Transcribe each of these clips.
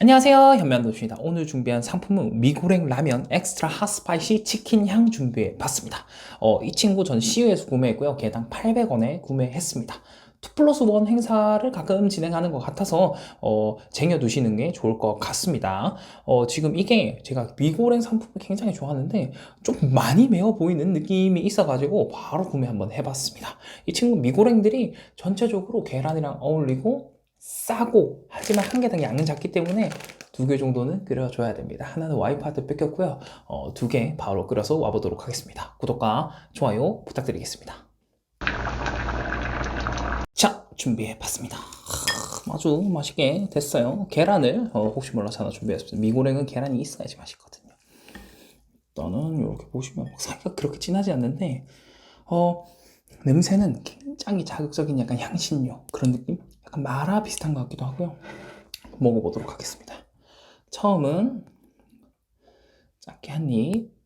안녕하세요 현면도입니다. 오늘 준비한 상품은 미고랭 라면 엑스트라 핫스파이시 치킨 향 준비해 봤습니다. 어, 이 친구 전 CU에서 구매했고요. 개당 800원에 구매했습니다. 2 플러스 1 행사를 가끔 진행하는 것 같아서 어, 쟁여두시는 게 좋을 것 같습니다. 어, 지금 이게 제가 미고랭 상품을 굉장히 좋아하는데 좀 많이 매워 보이는 느낌이 있어 가지고 바로 구매 한번 해봤습니다. 이 친구 미고랭들이 전체적으로 계란이랑 어울리고 싸고 하지만 한 개당 양은 작기 때문에 두 개 정도는 끓여줘야 됩니다. 하나는 와이프한테 뺏겼고요. 어, 두 개 바로 끓여서 와보도록 하겠습니다. 구독과 좋아요 부탁드리겠습니다. 자, 준비해봤습니다. 하, 아주 맛있게 됐어요. 계란을 어, 혹시 몰라서 하나 준비했습니다. 미고랭은 계란이 있어야지 맛있거든요. 일단은 이렇게 보시면 사이가 그렇게 진하지 않는데 어, 냄새는 굉장히 자극적인 약간 향신료 그런 느낌? 약간 마라 비슷한 것 같기도 하고요. 먹어보도록 하겠습니다. 처음은 작게 한 입.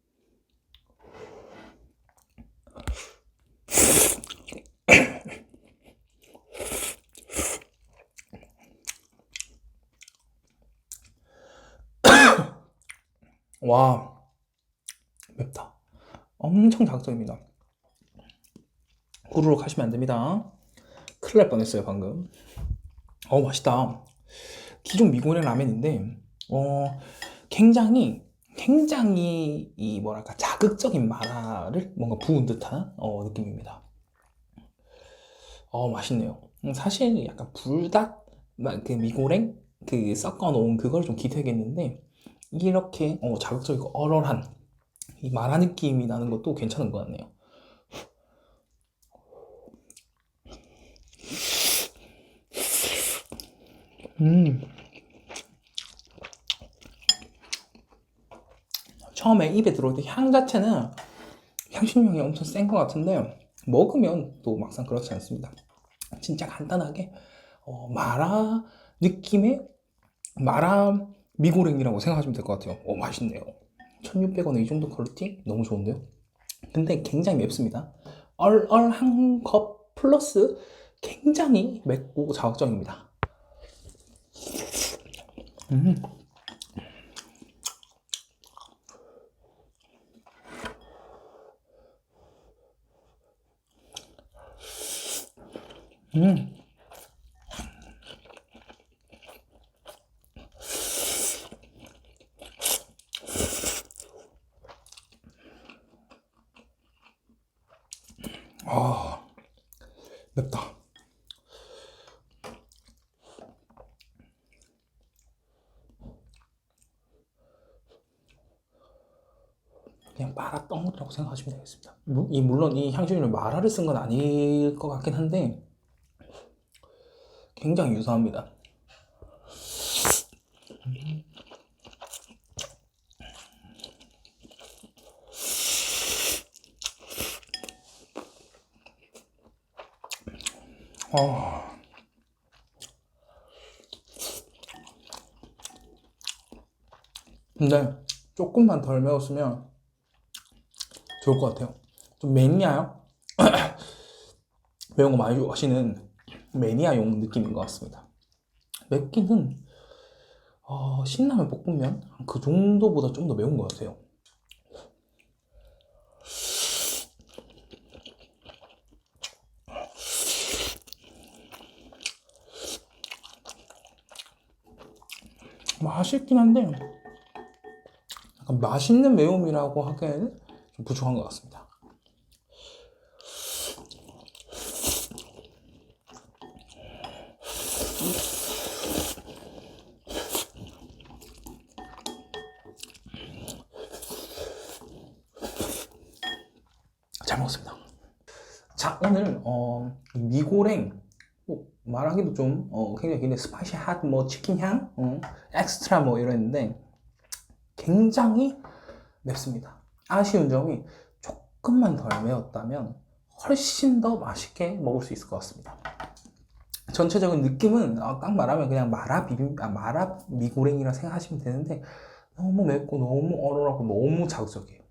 와, 맵다. 엄청 자극적입니다. 후루룩 하시면 안 됩니다. 큰일 날 뻔했어요, 방금. 어, 맛있다. 기존 미고랭 라면인데, 어, 굉장히, 굉장히, 이, 뭐랄까, 자극적인 마라를 뭔가 부은 듯한, 어, 느낌입니다. 어, 맛있네요. 음, 사실 약간 불닭, 막그 미고랭, 그 섞어 놓은 그걸 좀 기대했는데, 이렇게, 어, 자극적이고 얼얼한, 이 마라 느낌이 나는 것도 괜찮은 것 같네요. 음. 처음에 입에 들어올 때 향 자체는 향신료이 엄청 센 것 같은데 먹으면 또 막상 그렇지 않습니다. 진짜 간단하게 어, 마라 느낌의 마라 미고랭이라고 생각하시면 될 것 같아요. 오 맛있네요. 1600원에 이 정도 퀄리티 너무 좋은데요. 근데 굉장히 맵습니다. 얼얼한 것 플러스 굉장히 맵고 자극적입니다. 음. 음. 아, 맵다. 그냥 마라 덩어리라고 생각하시면 되겠습니다. 무- 이 물론 이 향신료는 마라를 쓴 건 아닐 것 같긴 한데 굉장히 유사합니다. 어. 근데 조금만 덜 매웠으면 좋을 것 같아요. 좀 매니아요? 매운 거 많이 좋아하시는 매니아용 느낌인 것 같습니다. 맵기는 어, 신라면 볶음면 그 정도보다 좀 더 매운 것 같아요. 맛있긴 한데 약간 맛있는 매움이라고 하기에는 좀 부족한 것 같습니다. 잘 먹었습니다. 자, 오늘 어, 미고랭 뭐 말하기도 좀 어, 굉장히 근데 스파이시 핫, 뭐 치킨 향, 어, 엑스트라 뭐 이랬는데 굉장히 맵습니다. 아쉬운 점이 조금만 덜 매웠다면 훨씬 더 맛있게 먹을 수 있을 것 같습니다. 전체적인 느낌은 아, 딱 말하면 그냥 마라 비빔, 아, 마라 미고랭이라 생각하시면 되는데 너무 맵고 너무 얼얼하고 너무 자극적이에요.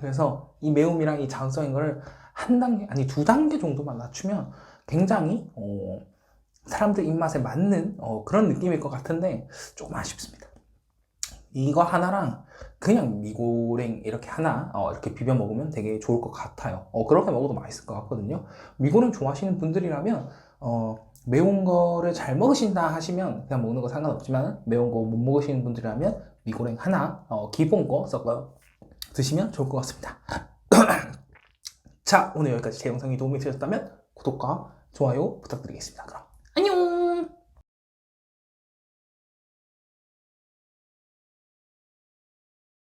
그래서 이 매움이랑 이 자극적인 거를 한 단계, 아니 두 단계 정도만 낮추면 굉장히 어, 사람들 입맛에 맞는 어, 그런 느낌일 것 같은데 조금 아쉽습니다. 이거 하나랑 그냥 미고랭 이렇게 하나 어, 이렇게 비벼 먹으면 되게 좋을 것 같아요. 어, 그렇게 먹어도 맛있을 것 같거든요. 미고랭 좋아하시는 분들이라면 어, 매운 거를 잘 먹으신다 하시면 그냥 먹는 거 상관없지만 매운 거 못 먹으시는 분들이라면 미고랭 하나 어, 기본 거 섞어 드시면 좋을 것 같습니다. 자 오늘 여기까지 제 영상이 도움이 되셨다면 구독과 좋아요 부탁드리겠습니다. 그럼